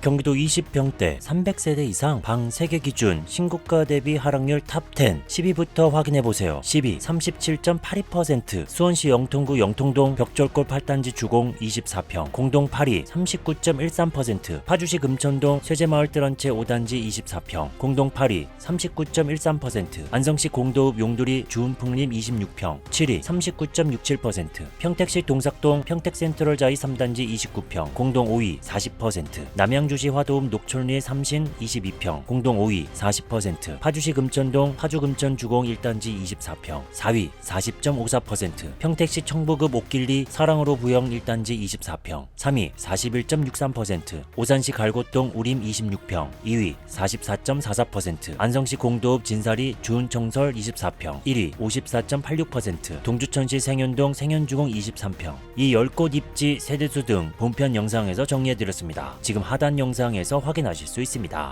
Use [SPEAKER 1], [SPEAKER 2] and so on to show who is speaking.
[SPEAKER 1] 경기도 20평대 300세대 이상 방 3개 기준 신고가 대비 하락률 탑10 10위부터 확인해보세요. 10위 37.82% 수원시 영통구 영통동 벽돌골 8단지 주공 24평 공동 8위 39.13% 파주시 금천동 쇠제마을 뜰한채 5단지 24평 공동 8위 39.13% 안성시 공도읍 용두리 주은풍림 26평 7위 39.67% 평택시 동삭동 평택센트럴 자이 3단지 29평 공동 5위 40% 남양 주시 화도읍 녹촌리 삼신 22평 공동 5위 40% 파주시 금천동 파주 금천 주공 1단지 24평 4위 40.54% 평택시 청부급 옥길리 사랑으로 부영 1단지 24평 3위 41.63% 오산시 갈고동 우림 26평 2위 44.44% 안성시 공도읍 진사리 주은청설 24평 1위 54.86% 동주천시 생현동 생현주공 23평 이 10곳 입지 세대수 등 본편 영상에서 정리해드렸습니다. 지금 하단 영상에서 확인하실 수 있습니다.